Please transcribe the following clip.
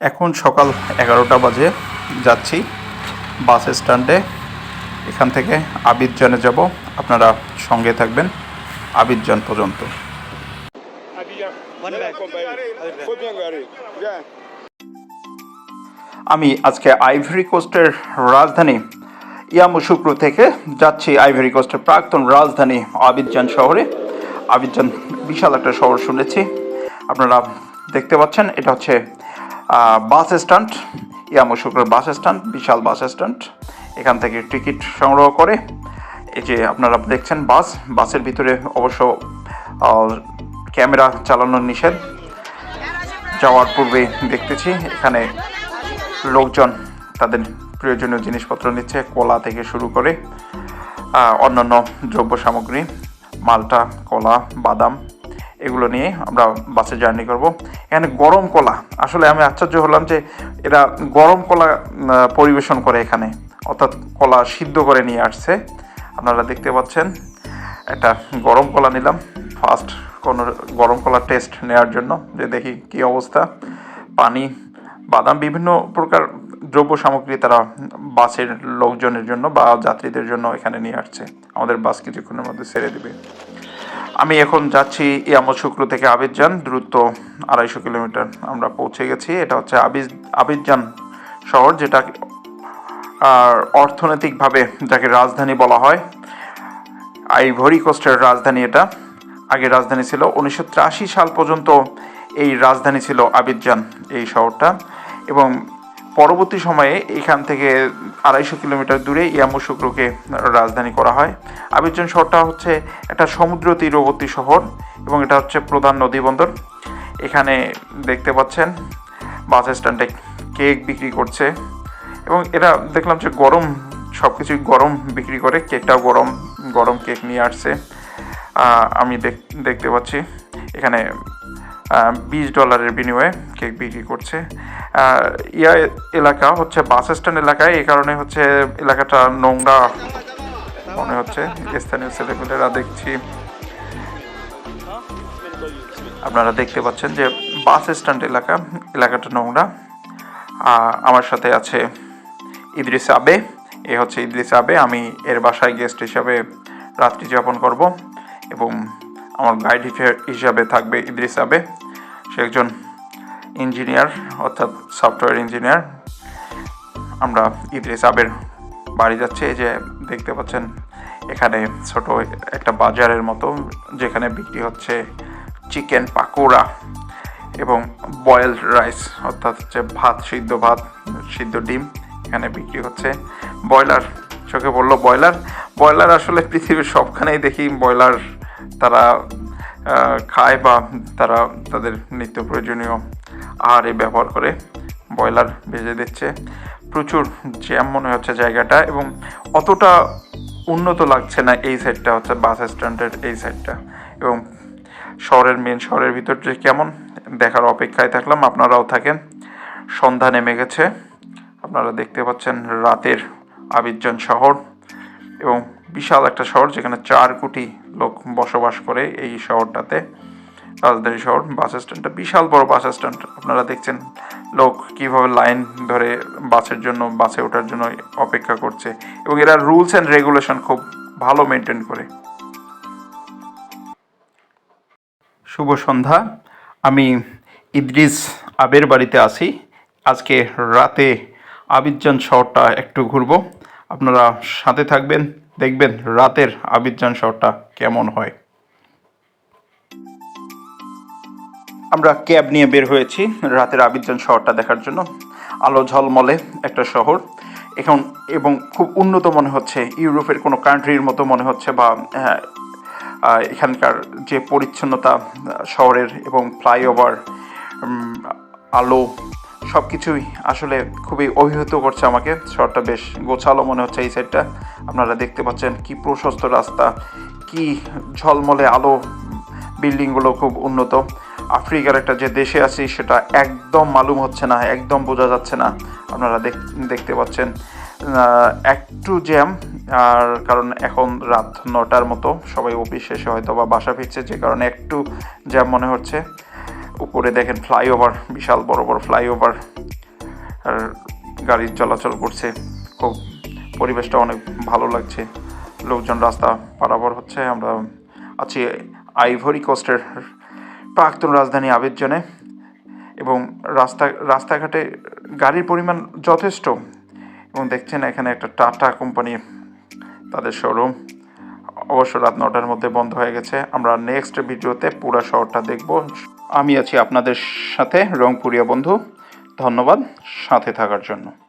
এখন সকাল এগারোটা বাজে, যাচ্ছি বাস স্ট্যান্ডে। এখান থেকে আবিদজানে যাব, আপনারা সঙ্গে থাকবেন আবিদজান পর্যন্ত. আমি আজকে আইভরি কোস্টের রাজধানী ইয়ামুশুক্রু থেকে যাচ্ছি আইভরি কোস্টের প্রাক্তন রাজধানী আবিদজান শহরে। আবিদজান, বিশাল একটা শহর শুনেছি। আপনারা দেখতে পাচ্ছেন, এটা হচ্ছে বাস স্ট্যান্ড ইয়ামুশুক্রুর বাস স্ট্যান্ড, বিশাল বাস স্ট্যান্ড। এখান থেকে টিকিট সংগ্রহ করে, এই যে আপনারা দেখছেন বাস, বাসের ভিতরে অবশ্য ক্যামেরা চালানোর নিষেধ। যাওয়ার পূর্বে দেখতেছি, এখানে লোকজন তাদের প্রয়োজনীয় জিনিসপত্র নিচ্ছে, কলা থেকে শুরু করে অন্যান্য দ্রব্য সামগ্রী, মালটা, কলা, বাদাম, এগুলো নিয়ে আমরা বাসে জার্নি করব। এখানে গরম কলা আসলে আমি আশ্চর্য হলাম যে এরা গরম কলা পরিবেশন করে এখানে। অর্থাৎ কলা সিদ্ধ করে নিয়ে আসছে। আপনারা দেখতে পাচ্ছেন, একটা গরম কলা নিলাম। ফার্স্ট কোনো গরম কলা টেস্ট নেওয়ার জন্য, যে দেখি কী অবস্থা। পানি, বাদাম, বিভিন্ন প্রকার দ্রব্য সামগ্রী তারা বাসের লোকজনের জন্য বা যাত্রীদের জন্য এখানে নিয়ে আসছে। আমাদের বাস কিছুক্ষণের মধ্যে ছেড়ে দিবে। আমি এখন যাচ্ছি ইয়ামত শুক্র থেকে আবিদজান দ্রুত আড়াইশো কিলোমিটার। আমরা পৌঁছে গেছি। এটা হচ্ছে আবিজ আবিদজান শহর, যেটা, আর অর্থনৈতিকভাবে যাকে রাজধানী বলা হয়। আইভরি কোস্টের রাজধানী এটা। আগে রাজধানী ছিল। উনিশশো তিরাশি সাল পর্যন্ত এই রাজধানী ছিল আবিদজান এই শহরটা। এবং পরবর্তী সময়ে এখান থেকে আড়াইশো কিলোমিটার দূরে ইয়ামুশুক্রুকে রাজধানী করা হয়। আবিদজান শহরটা হচ্ছে একটা সমুদ্র তীরবর্তী শহর এবং এটা হচ্ছে প্রধান নদীবন্দর এখানে দেখতে পাচ্ছেন বাস স্ট্যান্ডে কেক বিক্রি করছে এবং এরা দেখলাম যে গরম সব কিছুই গরম বিক্রি করে, কেকটাও গরম গরম কেক নিয়ে আসছে। আমি দেখ- দেখতে পাচ্ছি। এখানে বিশ ডলারের বিনিময়ে কেক বিক্রি করছে। ইয়া এলাকা হচ্ছে বাস স্ট্যান্ড এলাকায়, এই কারণে হচ্ছে এলাকাটা নোংরা মনে হচ্ছে। স্থানীয় ছেলেপেলেরা দেখছি। আপনারা দেখতে পাচ্ছেন যে বাস স্ট্যান্ড এলাকা, এলাকাটা নোংরা। আমার সাথে আছে ইদ্রিস আবে, এ হচ্ছে ইদ্রিস আবে। আমি এর বাসায় গেস্ট হিসাবে রাত্রি যাপন করব এবং আমার গাইড হিসাবে থাকবে ইদ্রিস আবে। সে একজন ইঞ্জিনিয়ার, অর্থাৎ সফটওয়্যার ইঞ্জিনিয়ার। আমরা ইদ্রিস আবের বাড়ি যাচ্ছি, এই যে দেখতে পাচ্ছেন, এখানে ছোট একটা বাজারের মতো, যেখানে বিক্রি হচ্ছে চিকেন পাকোড়া এবং বয়েলড রাইস, অর্থাৎ হচ্ছে ভাত, সিদ্ধ ভাত, সিদ্ধ ডিম এখানে বিক্রি হচ্ছে। ব্রয়লার, চোখে বলল ব্রয়লার। ব্রয়লার আসলে পৃথিবীর সবখানেই দেখি ব্রয়লার তারা খায় বা তারা তাদের নিত্য প্রয়োজনীয় আহারে ব্যবহার করে, ব্রয়লার ভেজে দিচ্ছে। প্রচুর জ্যাম মনে হচ্ছে জায়গাটা এবং অতটা উন্নত লাগছে না এই সাইডটা হচ্ছে বাস স্ট্যান্ডের এই সাইডটা এবং শহরের মেন শহরের ভিতর যে কেমন, দেখার অপেক্ষায় থাকলাম, আপনারাও থাকেন। সন্ধ্যা নেমে গেছে। আপনারা দেখতে পাচ্ছেন রাতের আবির্জন শহর এবং বিশাল একটা শহর যেখানে চার কোটি লোক বসবাস করে এই শহরটাতে, রাজধানী শহর বাস স্ট্যান্ডটা বিশাল বড় বাস স্ট্যান্ড আপনারা দেখছেন লোক কীভাবে লাইন ধরে বাসের জন্য, বাসে ওঠার জন্য অপেক্ষা করছে এবং এরা রুলস অ্যান্ড রেগুলেশন খুব ভালো মেনটেন করে। শুভ সন্ধ্যা। আমি ইদ্রিস আবের বাড়িতে আছি। আজকে রাতে আবিদজান শহরটা একটু ঘুরবো। আপনারা সাথে থাকবেন। দেখবেন রাতের আবিদজান শহরটা কেমন হয়। আমরা ক্যাব নিয়ে বের হয়েছি রাতের আবিদজান শহরটা দেখার জন্য। আলো ঝলমলে একটা শহর। এখন এবং খুব উন্নত মনে হচ্ছে, ইউরোপের কোনো কান্ট্রির মতো মনে হচ্ছে বা এখানকার যে পরিচ্ছন্নতা শহরের এবং ফ্লাইওভার আলো সব কিছুই আসলে খুবই অভিভূত করছে আমাকে। শহরটা বেশ গোছালো মনে হচ্ছে এই সাইডটা আপনারা দেখতে পাচ্ছেন কি প্রশস্ত রাস্তা, কি ঝলমলে আলো বিল্ডিংগুলো খুব উন্নত। আফ্রিকার একটা যে দেশে আছি সেটা একদম মালুম হচ্ছে না, একদম বোঝা যাচ্ছে না। আপনারা দেখ- দেখতে পাচ্ছেন একটু জ্যাম আর কারণ এখন রাত নটার মতো। সবাই অফিস শেষে হয়তো বা বাসা ফিরছে, যে কারণে একটু জ্যাম মনে হচ্ছে। উপরে দেখেন ফ্লাইওভার, বিশাল বড় বড় ফ্লাইওভার, আর গাড়ি চলাচল করছে। খুব পরিবেশটা অনেক ভালো লাগছে। লোকজন রাস্তা পারাবর হচ্ছে। আমরা আছি আইভরি কোস্টের প্রাক্তন রাজধানী আবিদজনে এবং রাস্তা, রাস্তাঘাটে গাড়ির পরিমাণ যথেষ্ট। এবং দেখছেন এখানে একটা টাটা কোম্পানি তাদের শোরুম অবশ্য রাত নটার মধ্যে বন্ধ হয়ে গেছে। আমরা নেক্সট ভিডিওতে পুরো শহরটা দেখব। আমি আছি আপনাদের সাথে রংপুরিয়া বন্ধু। ধন্যবাদ সাথে থাকার জন্য।